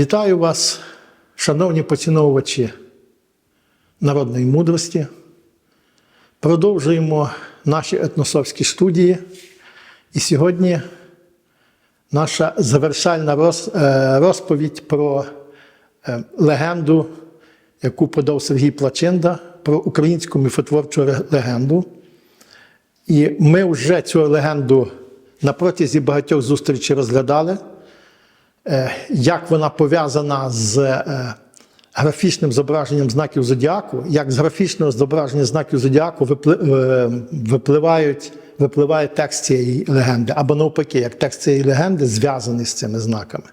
Вітаю вас, шановні поціновувачі народної мудрості. Продовжуємо наші етносовські студії. І сьогодні наша завершальна е, розповідь про е, легенду, яку подав Сергій Плачинда, про українську міфотворчу легенду. І ми вже цю легенду на протязі багатьох зустрічей розглядали, як вона пов'язана з е, графічним зображенням знаків зодіаку, як з графічного зображення знаків зодіаку е, випливають, випливає текст цієї легенди, або навпаки, як текст цієї легенди зв'язаний з цими знаками.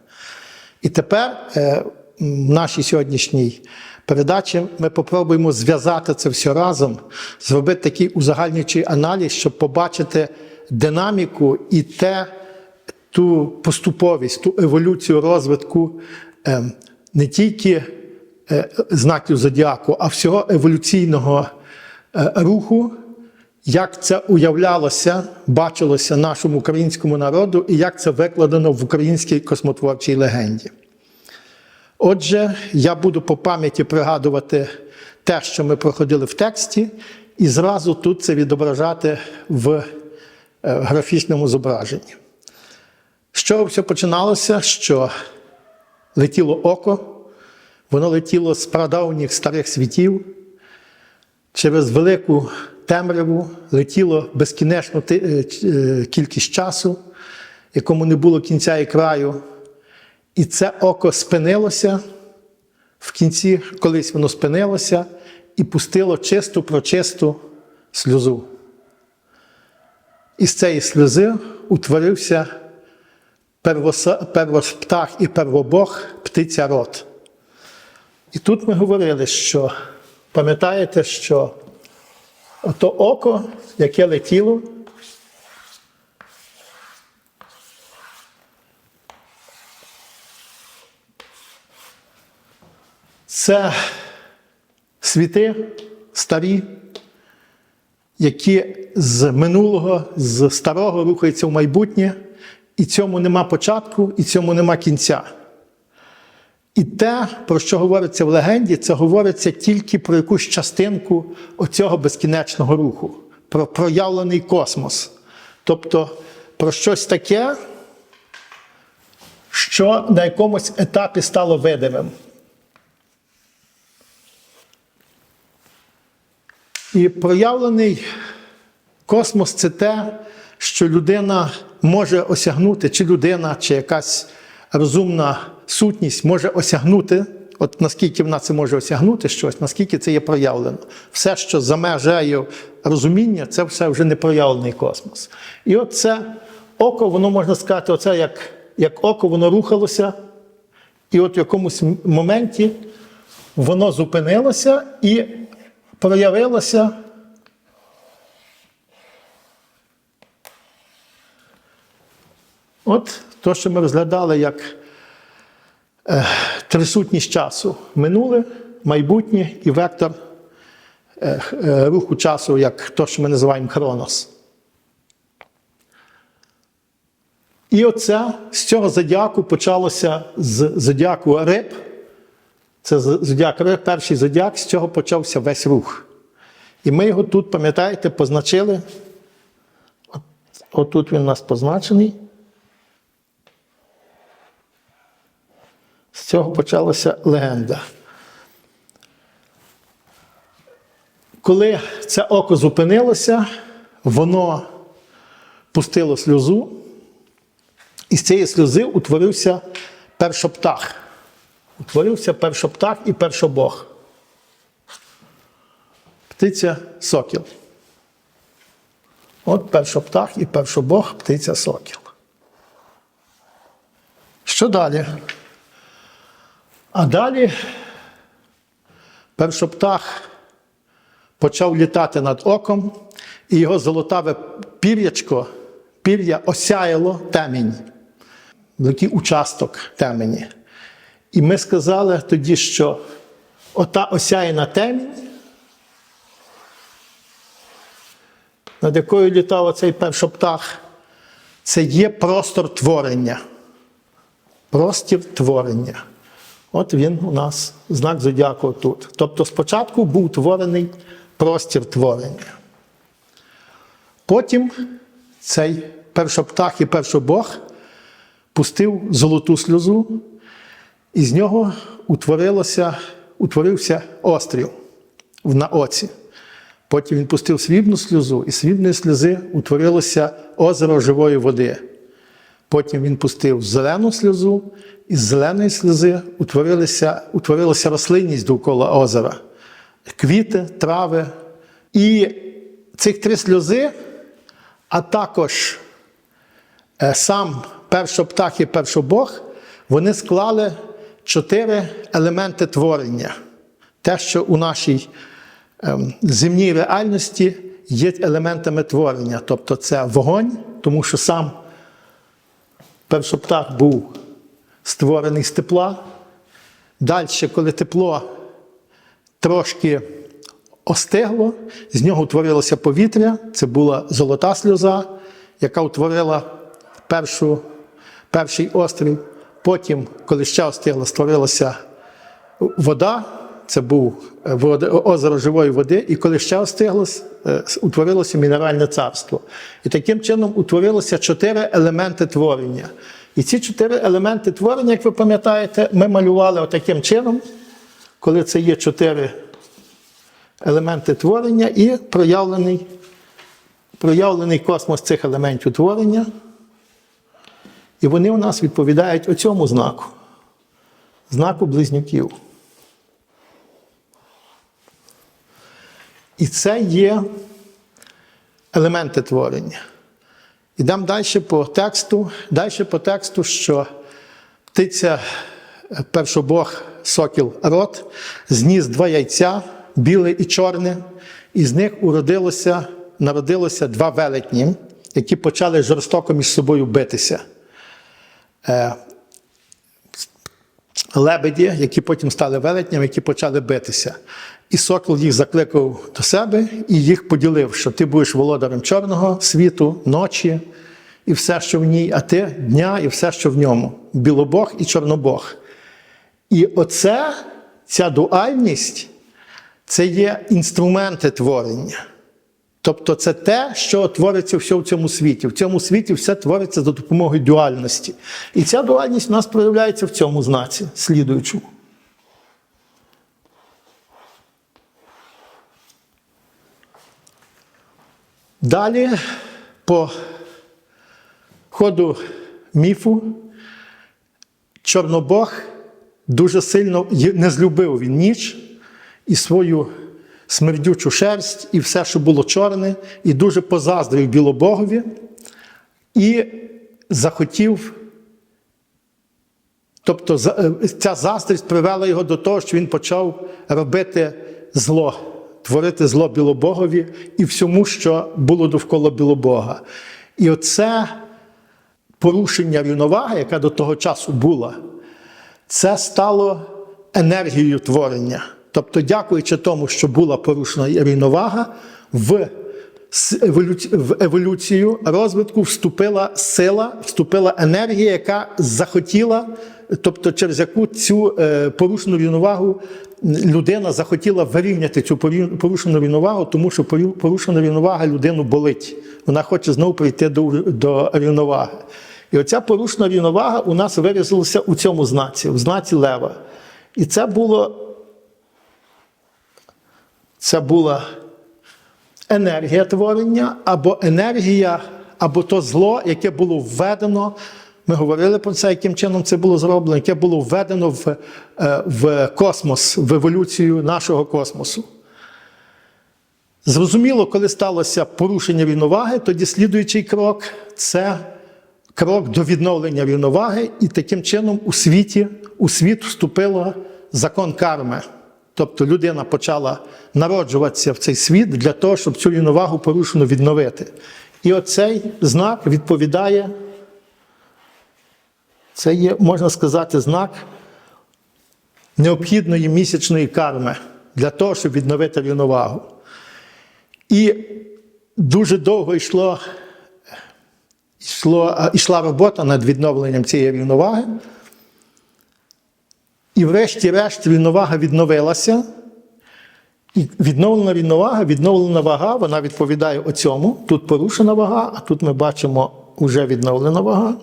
І тепер е, в нашій сьогоднішній передачі ми попробуємо зв'язати це все разом, зробити такий узагальнюючий аналіз, щоб побачити динаміку і те, ту поступовість, ту еволюцію розвитку е, не тільки е, знаків зодіаку, а всього еволюційного е, руху, як це уявлялося, бачилося нашому українському народу і як це викладено в українській космотворчій легенді. Отже, я буду по пам'яті пригадувати те, що ми проходили в тексті, і зразу тут це відображати в е, графічному зображенні. З чого все починалося? Що летіло око, воно летіло з прадавніх старих світів, через велику темряву летіло безкінечну е, е, кількість часу, якому не було кінця і краю. І це око спинилося в кінці, колись воно спинилося і пустило чисту прочисту сльозу. І з цієї сльози утворився первоса- первосптах і первобог птиця рот. І тут ми говорили, що пам'ятаєте, що ото око, яке летіло, це світи старі, які з минулого, з старого рухаються в майбутнє, і цьому нема початку, і цьому нема кінця. І те, про що говориться в легенді, це говориться тільки про якусь частинку оцього безкінечного руху, про проявлений космос. Тобто про щось таке, що на якомусь етапі стало видимим. І проявлений космос це те, що людина може осягнути, чи людина, чи якась розумна сутність може осягнути. От наскільки вона це може осягнути щось, наскільки це є проявлено. Все, що за межею розуміння, це все вже не проявлений космос. І от це око, воно можна сказати, оце як, як око, воно рухалося, і от в якомусь моменті воно зупинилося і проявилося От то, що ми розглядали як е, трисутність часу минуле, майбутнє і вектор е, е, руху часу, як то, що ми називаємо хронос. І оце з цього зодіаку почалося з зодіаку риб. Це зодіак риб, перший зодіак, з цього почався весь рух. І ми його тут, пам'ятаєте, позначили. От, отут він у нас позначений. З цього почалася легенда. Коли це око зупинилося, воно пустило сльозу, і з цієї сльози утворився першоптах. Утворився першоптах і першобог. Птиця сокіл. От першоптах і першобог, птиця сокіл. Що далі? А далі першоптах почав літати над оком, і його золотаве пір'ячко, пір'я осяяло темінь, великий участок темені. І ми сказали тоді, що ота осяяна темінь, над якою літав оцей першоптах, це є простор творення. Простір творення. От він у нас знак зодіаку тут. Тобто спочатку був утворений простір творення. Потім цей першоптах і першобог пустив золоту сльозу, і з нього утворилося, утворився острів на оці. Потім він пустив срібну сльозу, і срібної сльози утворилося озеро живої води. Потім він пустив зелену сльозу, і з зеленої сльози утворилася, утворилася рослинність довкола озера, квіти, трави. І цих три сльози, а також е, сам першоптах і першобог, вони склали чотири елементи творення. Те, що у нашій ем, земній реальності є елементами творення. Тобто це вогонь, тому що сам першоптах був створений з тепла. Далі, коли тепло трошки остигло, з нього утворилося повітря, це була золота сльоза, яка утворила першу, перший острів. Потім, коли ще остигло, створилася вода, це був е, озеро живої води, і коли ще остиглось, е, утворилося мінеральне царство. І таким чином утворилося чотири елементи творення. І ці чотири елементи творення, як ви пам'ятаєте, ми малювали отаким чином, коли це є чотири елементи творення і проявлений, проявлений космос цих елементів творення. І вони у нас відповідають оцьому знаку, знаку близнюків. І це є елементи творення. Ідемо далі по тексту. Далі по тексту, що птиця е, першобог сокіл рот, зніс два яйця, біле і чорне, і з них уродилося, народилося два велетні, які почали жорстоко між собою битися. Е, лебеді, які потім стали велетнями, які почали битися. І сокол їх закликав до себе і їх поділив, що ти будеш володарем чорного світу, ночі і все, що в ній, а ти дня і все, що в ньому. Білобог і чорнобог. І оце, ця дуальність, це є інструменти творення. Тобто це те, що твориться все в цьому світі. В цьому світі все твориться за допомогою дуальності. І ця дуальність у нас проявляється в цьому знаці, слідуючому. Далі, по ходу міфу, Чорнобог дуже сильно не злюбив він ніч і свою смердючу шерсть, і все, що було чорне, і дуже позаздрив білобогові, і захотів. Тобто е, ця заздрість привела його до того, що він почав робити зло, творити зло білобогові і всьому, що було довкола білобога. І оце порушення рівноваги, яка до того часу була, це стало енергією творення. Тобто, дякуючи тому, що була порушена рівновага, в в еволюцію розвитку вступила сила, вступила енергія, яка захотіла, тобто через яку цю е, порушену рівновагу людина захотіла вирівняти цю порушену рівновагу, тому що порушена рівновага людину болить. Вона хоче знову прийти до, до рівноваги. І оця порушена рівновага у нас виразилася у цьому знаці, в знаці лева. І це було це була енергія творення, або енергія, або то зло, яке було введено. Ми говорили про це, яким чином це було зроблено, яке було введено в, е, в космос, в еволюцію нашого космосу. Зрозуміло, коли сталося порушення рівноваги, тоді слідуючий крок це крок до відновлення рівноваги, і таким чином у світі, у світ вступило закон карми. Тобто людина почала народжуватися в цей світ для того, щоб цю рівновагу порушену відновити. І оцей знак відповідає, це є, можна сказати, знак необхідної місячної карми для того, щоб відновити рівновагу. І дуже довго йшло, йшло, йшла робота над відновленням цієї рівноваги. І врешті-решт рівновага відновилася. І відновлена рівновага, відновлена вага, вона відповідає оцьому. Тут порушена вага, а тут ми бачимо вже відновлена вага.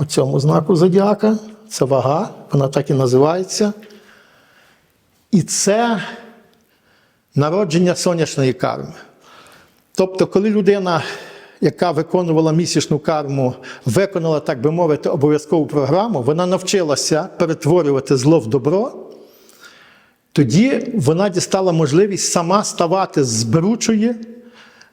Оцьому знаку зодіака. Це вага, вона так і називається. І це народження сонячної карми. Тобто, коли людина, яка виконувала місячну карму, виконала, так би мовити, обов'язкову програму, вона навчилася перетворювати зло в добро, тоді вона дістала можливість сама ставати з беручої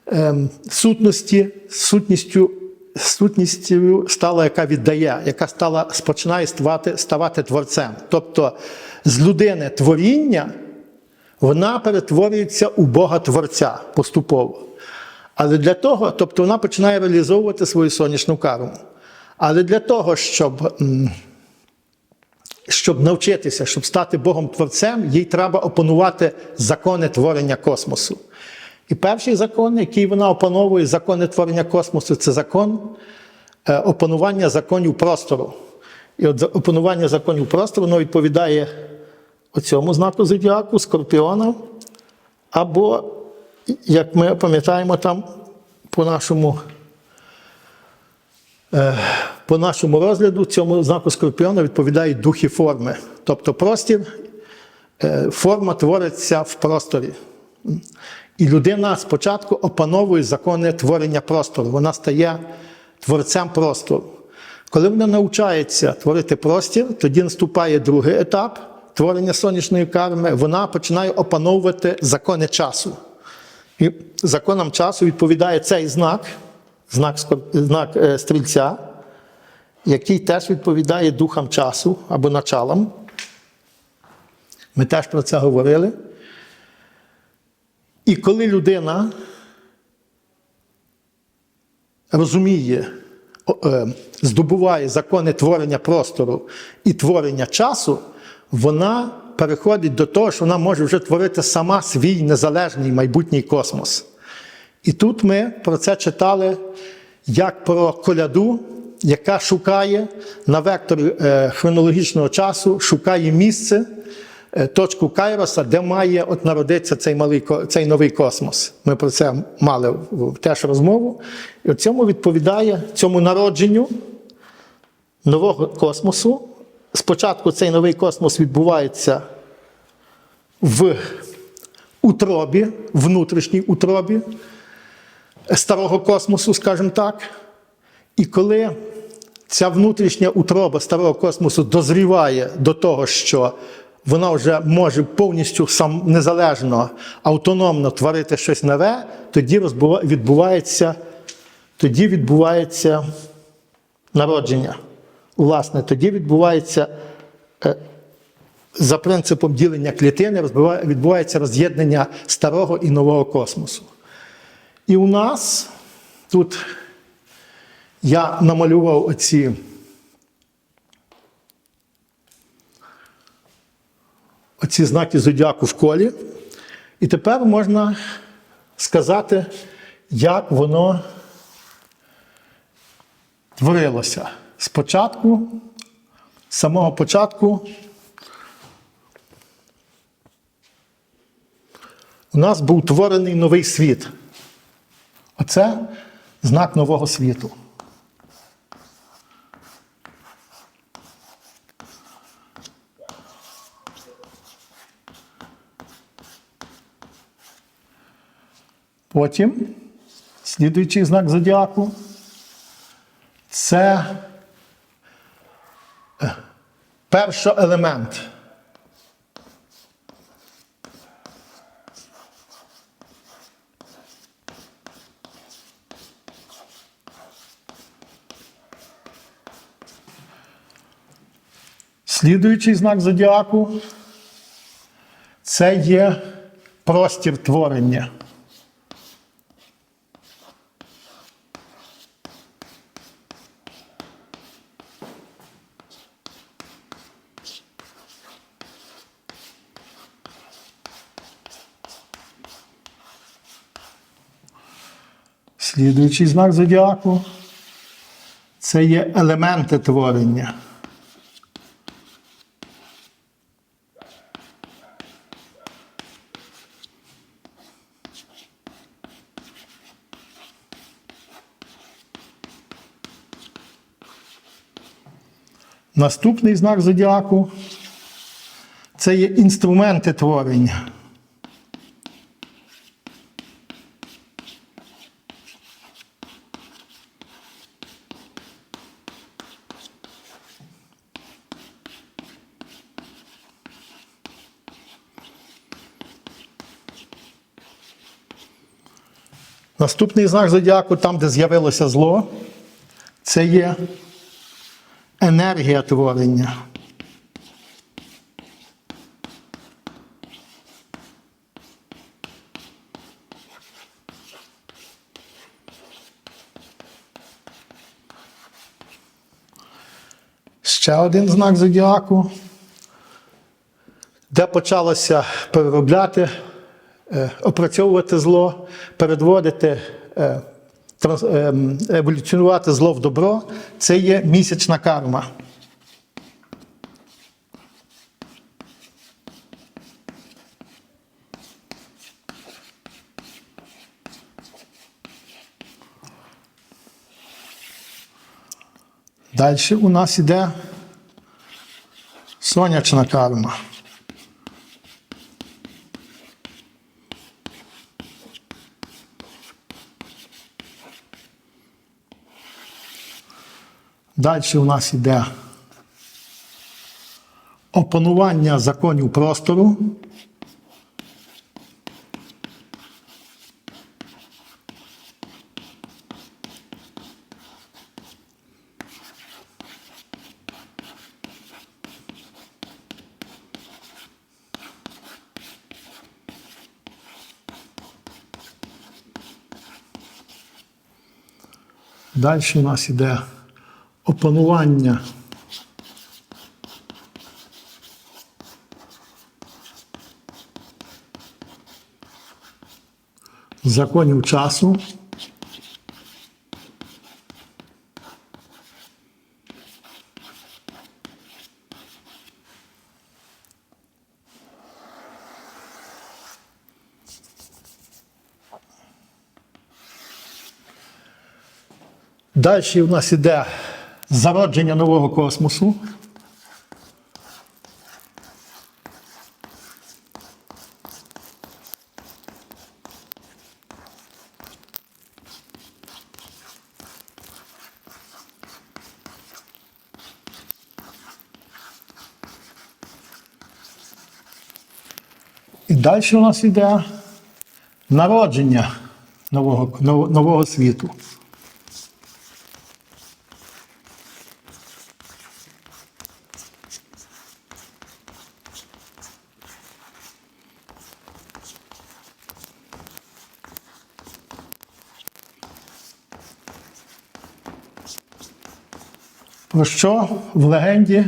ем, сутності, сутністю, сутністю стала, яка віддає, яка стала, починає ставати, ставати творцем. Тобто з людини творіння вона перетворюється у Бога Творця поступово. Але для того, тобто вона починає реалізовувати свою сонячну карму. Але для того, щоб, щоб навчитися, щоб стати Богом Творцем, їй треба опанувати закони творення космосу. І перший закон, який вона опановує, закони творення космосу, це закон е, опанування законів простору. І от опанування законів простору воно відповідає оцьому знаку зодіаку, скорпіона, або, як ми пам'ятаємо там по нашому, е, по нашому розгляду, цьому знаку скорпіона відповідають духи форми. Тобто простір, е, форма твориться в просторі. І людина спочатку опановує закони творення простору. Вона стає творцем простору. Коли вона навчається творити простір, тоді наступає другий етап творення сонячної карми. Вона починає опановувати закони часу. І законам часу відповідає цей знак, знак, знак е, стрільця, який теж відповідає духам часу або началам. Ми теж про це говорили. І коли людина розуміє, е, здобуває закони творення простору і творення часу, вона переходить до того, що вона може вже творити сама свій незалежний майбутній космос. І тут ми про це читали як про коляду, яка шукає на векторі е, хронологічного часу, шукає місце, точку Кайроса, де має от народитися цей, малий, цей новий космос. Ми про це мали теж розмову. І цьому відповідає цьому народженню нового космосу. Спочатку цей новий космос відбувається в утробі, внутрішній утробі старого космосу, скажімо так. І коли ця внутрішня утроба старого космосу дозріває до того, що вона вже може повністю сам незалежно, автономно творити щось нове, тоді відбувається, тоді відбувається народження. Власне, тоді відбувається е, за принципом ділення клітини відбувається роз'єднання старого і нового космосу. І у нас тут я намалював оці оці знаки зодіаку в колі. І тепер можна сказати, як воно творилося. Спочатку, з самого початку, у нас був творений новий світ. Оце знак нового світу. Потім слідуючий знак зодіаку це е, перший елемент. Слідуючий знак зодіаку це є простір творення. Слідуючий знак зодіаку це є елементи творення. Наступний знак зодіаку це є інструменти творення. Наступний знак зодіаку, там, де з'явилося зло, це є енергія творення. Ще один знак зодіаку, де почалося переробляти, опрацьовувати зло, передводити, е, е, еволюціонувати зло в добро, це є місячна карма. Далі у нас іде сонячна карма. Далі у нас іде опанування законів простору. Далі у нас іде опанування законів часу. Далі у нас іде зародження нового космосу. І далі у нас іде народження нового, нового, світу. Про що в легенді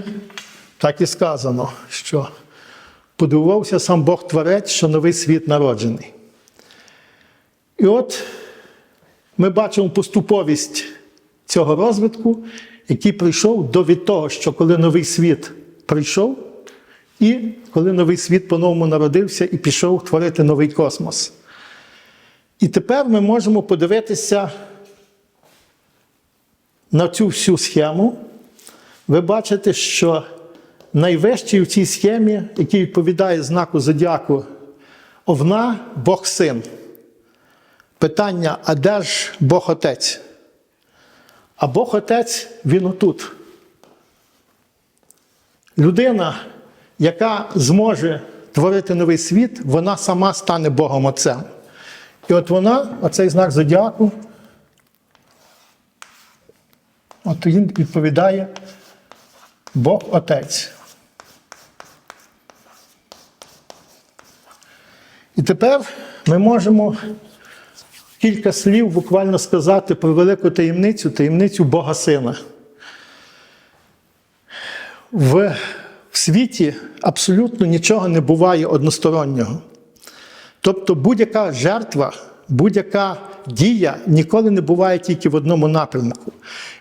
так і сказано, що подивувався сам Бог Творець, що новий світ народжений. І от ми бачимо поступовість цього розвитку, який прийшов до від того, що коли новий світ прийшов, і коли новий світ по-новому народився і пішов творити новий космос. І тепер ми можемо подивитися на цю всю схему, ви бачите, що найвищий в цій схемі, який відповідає знаку зодіаку Овна, Бог син. Питання, а де ж Бог Отець? А Бог Отець, він отут. Людина, яка зможе творити новий світ, вона сама стане Богом Отцем. І от вона, оцей знак зодіаку, От він відповідає Бог Отець. І тепер ми можемо кілька слів буквально сказати про велику таємницю, таємницю Бога Сина. В, світі абсолютно нічого не буває одностороннього. Тобто будь-яка жертва, будь-яка дія ніколи не буває тільки в одному напрямку.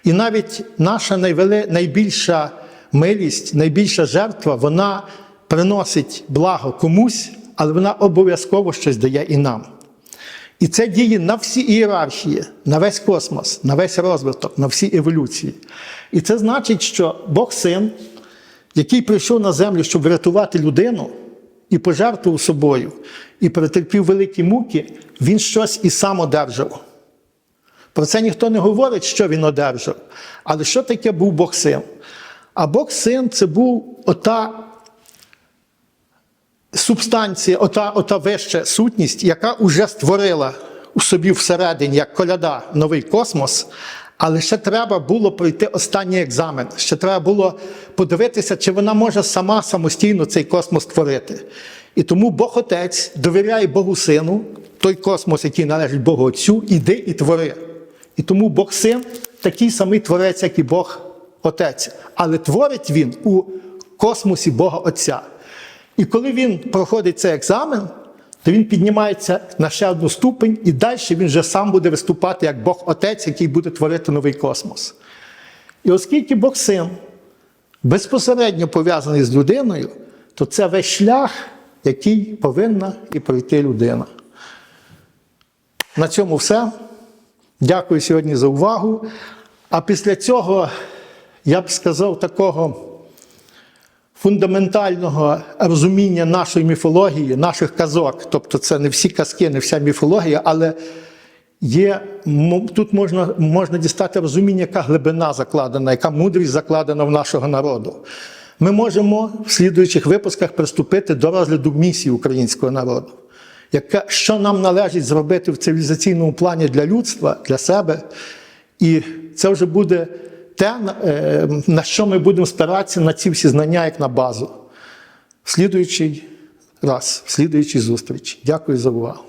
І навіть наша найбільша милість, найбільша жертва, вона приносить благо комусь, але вона обов'язково щось дає і нам. І це діє на всі ієрархії, на весь космос, на весь розвиток, на всі еволюції. І це значить, що Бог син, який прийшов на землю, щоб врятувати людину, і пожертвував собою, і перетерпів великі муки, він щось і сам одержав. Про це ніхто не говорить, що він одержав. Але що таке був Бог син? А Бог син це був ота субстанція, ота, ота вища сутність, яка вже створила у собі всередині, як коляда, новий космос. Але ще треба було пройти останній екзамен. Ще треба було подивитися, чи вона може сама самостійно цей космос створити. І тому Бог Отець довіряє Богу Сину, той космос, який належить Богу Отцю, іди і твори. І тому Бог Син такий самий творець, як і Бог Отець. Але творить він у космосі Бога Отця. І коли він проходить цей екзамен, то він піднімається на ще одну ступень, і далі він вже сам буде виступати як Бог Отець, який буде творити новий космос. І оскільки Бог Син безпосередньо пов'язаний з людиною, то це весь шлях, який повинна і пройти людина. На цьому все. Дякую сьогодні за увагу. А після цього я б сказав такого фундаментального розуміння нашої міфології, наших казок. Тобто це не всі казки, не вся міфологія, але є, тут можна, можна дістати розуміння, яка глибина закладена, яка мудрість закладена в нашого народу. Ми можемо в слідуючих випусках приступити до розгляду місії українського народу. Яка, що нам належить зробити в цивілізаційному плані для людства, для себе, і це вже буде те, на- е, що ми будемо спиратися на ці всі знання, як на базу. В слідуючий раз, в слідуючій зустрічі. Дякую за увагу.